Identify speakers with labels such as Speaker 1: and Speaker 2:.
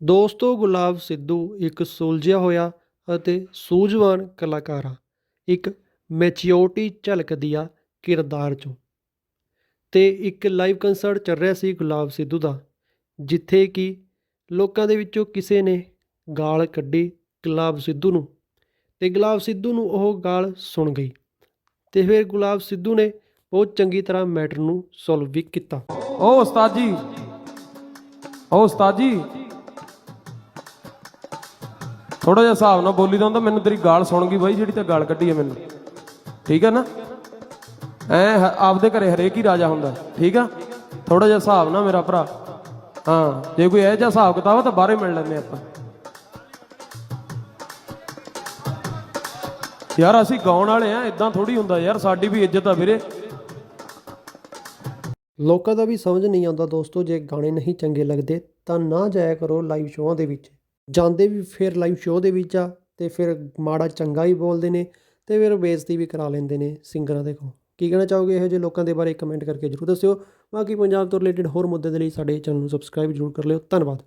Speaker 1: ਦੋਸਤੋ ਗੁਲਾਬ ਸਿੱਧੂ ਇੱਕ ਸੁਲਝਿਆ ਹੋਇਆ ਅਤੇ ਸੂਝਵਾਨ ਕਲਾਕਾਰ ਆ। ਇੱਕ ਮੈਚਿਓਰਟੀ ਝਲਕਦੀ ਆ ਕਿਰਦਾਰ 'ਚੋਂ। ਅਤੇ ਇੱਕ ਲਾਈਵ ਕੰਸਰਟ ਚੱਲ ਰਿਹਾ ਸੀ ਗੁਲਾਬ ਸਿੱਧੂ ਦਾ, ਜਿੱਥੇ ਕਿ ਲੋਕਾਂ ਦੇ ਵਿੱਚੋਂ ਕਿਸੇ ਨੇ ਗਾਲ ਕੱਢੀ ਗੁਲਾਬ ਸਿੱਧੂ ਨੂੰ ਅਤੇ ਗੁਲਾਬ ਸਿੱਧੂ ਨੂੰ ਉਹ ਗਾਲ ਸੁਣ ਗਈ ਅਤੇ ਫਿਰ ਗੁਲਾਬ ਸਿੱਧੂ ਨੇ ਬਹੁਤ ਚੰਗੀ ਤਰ੍ਹਾਂ ਮੈਟਰ ਨੂੰ ਸੋਲਵ ਵੀ ਕੀਤਾ।
Speaker 2: ਓ ਉਸਤਾਦ ਜੀ, ਓ ਉਸਤਾਦ ਜੀ ਥੋੜਾ ਜਿਹਾ ਹਿਸਾਬ ਨਾਲ ਬੋਲੀ ਦਾ ਹੁੰਦਾ, ਮੈਨੂੰ ਤੇਰੀ ਗਾਲ ਸੁਣ ਗਈ ਬਾਈ, ਜਿਹੜੀ ਤਾਂ ਗਾਲ ਕੱਢੀ ਹੈ ਮੈਨੂੰ। ਠੀਕ ਹੈ ਨਾ? ਐ ਆਪਦੇ ਘਰੇ ਹਰੇਕ ਹੀ ਰਾਜਾ ਹੁੰਦਾ, ਠੀਕ ਆ? ਥੋੜਾ ਜਿਹਾ ਹਿਸਾਬ ਨਾਲ ਮੇਰਾ ਭਰਾ। ਹਾਂ, ਜੇ ਕੋਈ ਇਹ ਜਿਹਾ ਹਿਸਾਬ ਕਿਤਾਬ ਆ, ਤਾਂ ਬਾਹਰੇ ਮਿਲ ਲੈਂਦੇ ਆਪਾਂ। ਯਾਰ, ਅਸੀਂ ਗਾਉਣ ਵਾਲੇ ਆ ਇਦਾਂ ਥੋੜੀ ਹੁੰਦਾ ਯਾਰ, ਸਾਡੀ ਵੀ ਇੱਜ਼ਤ ਆ ਵੀਰੇ।
Speaker 1: ਲੋਕਾਂ ਦਾ ਵੀ ਸਮਝ ਨਹੀਂ ਆਉਂਦਾ ਦੋਸਤੋ, ਜੇ ਗਾਣੇ ਨਹੀਂ ਚੰਗੇ ਲੱਗਦੇ, ਤਾਂ ਨਾ ਜਾਇਆ ਕਰੋ ਲਾਈਵ ਸ਼ੋਆਂ ਦੇ ਵਿੱਚ। ਜਾਂਦੇ ਵੀ ਫਿਰ ਲਾਈਵ ਸ਼ੋਅ ਦੇ ਵਿੱਚ ਆ ਅਤੇ ਫਿਰ ਮਾੜਾ ਚੰਗਾ ਹੀ ਬੋਲਦੇ ਨੇ ਅਤੇ ਫਿਰ ਬੇਇੱਜ਼ਤੀ ਵੀ ਕਰਾ ਲੈਂਦੇ ਨੇ ਸਿੰਗਰਾਂ ਦੇ ਕੋਲ। ਕੀ ਕਹਿਣਾ ਚਾਹੋਗੇ? ਇਹੋ ਜਿਹੇ ਲੋਕਾਂ ਦੇ ਬਾਰੇ ਕਮੈਂਟ ਕਰਕੇ ਜਰੂਰ ਦੱਸਿਓ। ਬਾਕੀ ਪੰਜਾਬ ਤੋਂ ਰਿਲੇਟਡ ਹੋਰ ਮੁੱਦੇ ਦੇ ਲਈ ਸਾਡੇ ਚੈਨਲ ਨੂੰ ਸਬਸਕ੍ਰਾਈਬ ਜਰੂਰ ਕਰ ਲਿਓ। ਧੰਨਵਾਦ।